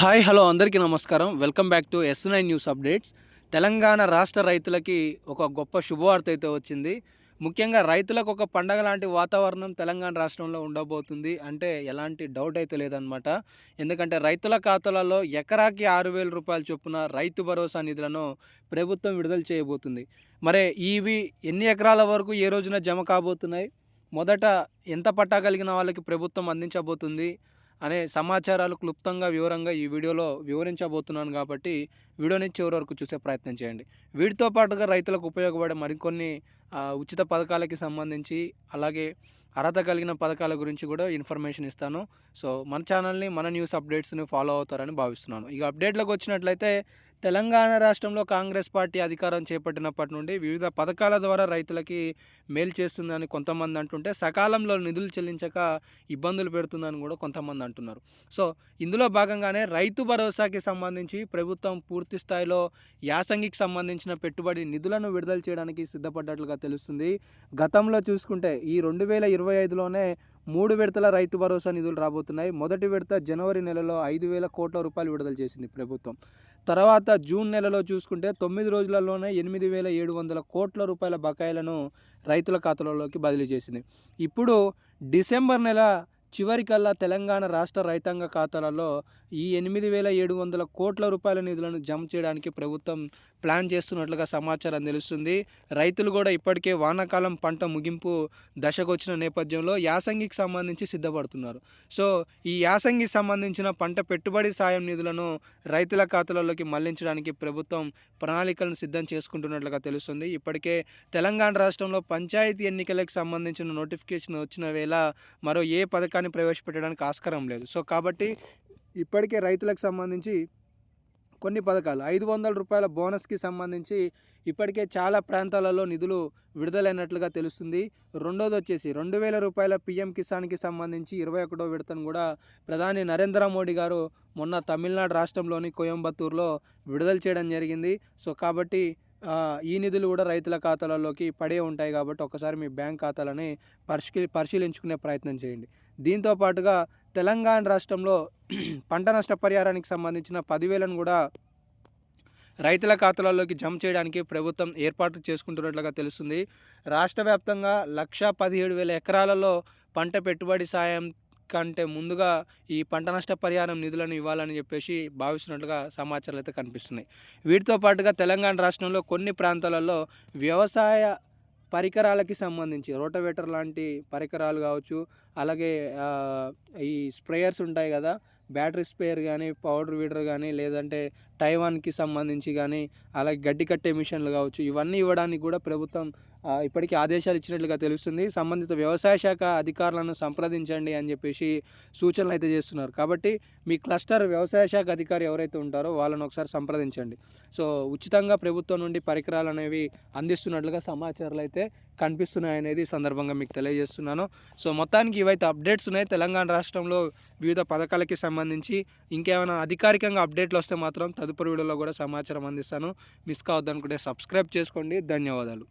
Hi hello అందరికీ నమస్కారం. Welcome back to S nine news updates. Telangana రాష్ట్ర రైతులకి ఒక గొప్ప శుభవార్త అయితే వచ్చింది. ముఖ్యంగా రైతులకు ఒక పండగ లాంటి వాతావరణం తెలంగాణ రాష్ట్రంలో ఉండబోతుంది అంటే ఎలాంటి డౌట్ అయితే లేదనమాట ఎందుకంటే రైతుల ఖాతాలలో ఎకరాకి ఆరు వేల రూపాయల చొప్పున రైతు భరోసా నిధులను ప్రభుత్వం విడుదల చేయబోతుంది. మరి ఇవి ఎన్ని ఎకరాల వరకు ఏ రోజున జమ కాబోతున్నాయి? మొదట ఎంత పట్టా కలిగిన వాళ్ళకి ప్రభుత్వం అందించబోతుంది? అనే సమాచారాలు క్లుప్తంగా వివరంగా ఈ వీడియోలో వివరించబోతున్నాను కాబట్టి వీడియోని చివరి వరకు చూసే ప్రయత్నం చేయండి. వీటితో పాటుగా రైతులకు ఉపయోగపడే మరికొన్ని ఉచిత పథకాలకి సంబంధించి అలాగే అర్హత కలిగిన పథకాల గురించి కూడా ఇన్ఫర్మేషన్ ఇస్తాను. సో మన ఛానల్ని మన న్యూస్ అప్డేట్స్ని ఫాలో అవుతారని భావిస్తున్నాను. ఇక అప్డేట్లకు వచ్చినట్లయితే తెలంగాణ రాష్ట్రంలో కాంగ్రెస్ పార్టీ అధికారం చేపట్టినప్పటి నుండి వివిధ పథకాల ద్వారా రైతులకి మేలు చేస్తుందని కొంతమంది అంటుంటే సకాలంలో నిధులు చెల్లించక ఇబ్బందులు పెడుతుందని కూడా కొంతమంది అంటున్నారు. సో ఇందులో భాగంగానే రైతు భరోసాకి సంబంధించి ప్రభుత్వం పూర్తి స్థాయిలో యాసంగికి సంబంధించిన పెట్టుబడి నిధులను విడుదల చేయడానికి సిద్ధపడ్డట్లుగా తెలుస్తుంది. గతంలో చూసుకుంటే ఈ రెండు వేల ఇరవై ఐదులోనే మూడు విడతల రైతు భరోసా నిధులు రాబోతున్నాయి. మొదటి విడత జనవరి నెలలో ఐదు వేల కోట్ల రూపాయలు విడుదల చేసింది ప్రభుత్వం. తర్వాత జూన్ నెలలో చూసుకుంటే తొమ్మిది రోజులలోనే ఎనిమిది వేల ఏడు వందల కోట్ల రూపాయల బకాయిలను రైతుల ఖాతాలలోకి బదిలీ చేసింది. ఇప్పుడు డిసెంబర్ నెల చివరికల్లా తెలంగాణ రాష్ట్ర రైతాంగ ఖాతాలలో ఈ ఎనిమిది వేల ఏడు వందల కోట్ల రూపాయల నిధులను జమ చేయడానికి ప్రభుత్వం ప్లాన్ చేస్తున్నట్లుగా సమాచారం తెలుస్తుంది. రైతులు కూడా ఇప్పటికే వానాకాలం పంట ముగింపు దశకు వచ్చిన నేపథ్యంలో యాసంగికి సంబంధించి సిద్ధపడుతున్నారు. సో ఈ యాసంగికి సంబంధించిన పంట పెట్టుబడి సాయం నిధులను రైతుల ఖాతాలలోకి మళ్ళించడానికి ప్రభుత్వం ప్రణాళికలను సిద్ధం చేసుకుంటున్నట్లుగా తెలుస్తుంది. ఇప్పటికే తెలంగాణ రాష్ట్రంలో పంచాయతీ ఎన్నికలకు సంబంధించిన నోటిఫికేషన్ వచ్చిన వేళ మరో ఏ పథకాన్ని ప్రవేశపెట్టడానికి ఆస్కారం లేదు. సో కాబట్టి ఇప్పటికే రైతులకు సంబంధించి కొన్ని పథకాలు. ఐదు వందల రూపాయల బోనస్కి సంబంధించి ఇప్పటికే చాలా ప్రాంతాలలో నిధులు విడుదలైనట్లుగా తెలుస్తుంది. రెండోది వచ్చేసి రెండు వేల రూపాయల పిఎం కిసాన్కి సంబంధించి ఇరవై ఒకటో విడతను కూడా ప్రధాని నరేంద్ర మోడీ గారు మొన్న తమిళనాడు రాష్ట్రంలోని కోయంబత్తూరులో విడుదల చేయడం జరిగింది. సో కాబట్టి ఈ నిధులు కూడా రైతుల ఖాతాలలోకి పడే ఉంటాయి కాబట్టి ఒకసారి మీ బ్యాంక్ ఖాతాలని పరిశీ పరిశీలించుకునే ప్రయత్నం చేయండి. దీంతో పాటుగా తెలంగాణ రాష్ట్రంలో పంట నష్ట పరిహారానికి సంబంధించిన పదివేలను కూడా రైతుల ఖాతాలలోకి జమ చేయడానికి ప్రభుత్వం ఏర్పాటు చేసుకుంటున్నట్లుగా తెలుస్తుంది. రాష్ట్ర వ్యాప్తంగా లక్ష పదిహేడు వేల ఎకరాలలో పంట పెట్టుబడి సాయం కంటే ముందుగా ఈ పంట నష్ట పరిహారం నిధులను ఇవ్వాలని చెప్పేసి భావిస్తున్నట్లుగా సమాచారాలు అయితే కనిపిస్తున్నాయి. వీటితో పాటుగా తెలంగాణ రాష్ట్రంలో కొన్ని ప్రాంతాలలో వ్యవసాయ పరికరాలకి సంబంధించి రోటవేటర్ లాంటి పరికరాలు కావచ్చు అలాగే ఈ స్ప్రేయర్స్ ఉంటాయి కదా బ్యాటరీ స్ప్రేయర్ కానీ పౌడర్ వీడర్ కానీ లేదంటే టైవాన్కి సంబంధించి కానీ అలాగే గడ్డి కట్టే మిషన్లు కావచ్చు ఇవన్నీ ఇవ్వడానికి కూడా ప్రభుత్వం ఇప్పటికీ ఆదేశాలు ఇచ్చినట్లుగా తెలుస్తుంది. సంబంధిత వ్యవసాయ శాఖ అధికారులను సంప్రదించండి అని చెప్పేసి సూచనలు అయితే చేస్తున్నారు. కాబట్టి మీ క్లస్టర్ వ్యవసాయ శాఖ అధికారి ఎవరైతే ఉంటారో వాళ్ళని ఒకసారి సంప్రదించండి. సో ఉచితంగా ప్రభుత్వం నుండి పరికరాలు అనేవి అందిస్తున్నట్లుగా సమాచారాలు అయితే కనిపిస్తున్నాయి అనేది సందర్భంగా మీకు తెలియజేస్తున్నాను. సో మొత్తానికి ఇవైతే అప్డేట్స్ ఉన్నాయి. తెలంగాణ రాష్ట్రంలో వివిధ పథకాలకి సంబంధించి ఇంకేమైనా అధికారికంగా అప్డేట్లు వస్తే మాత్రం తదుపరి వీడియోలో కూడా సమాచారం అందిస్తాను. మిస్ కావద్దనుకుంటే సబ్స్క్రైబ్ చేసుకోండి. ధన్యవాదాలు.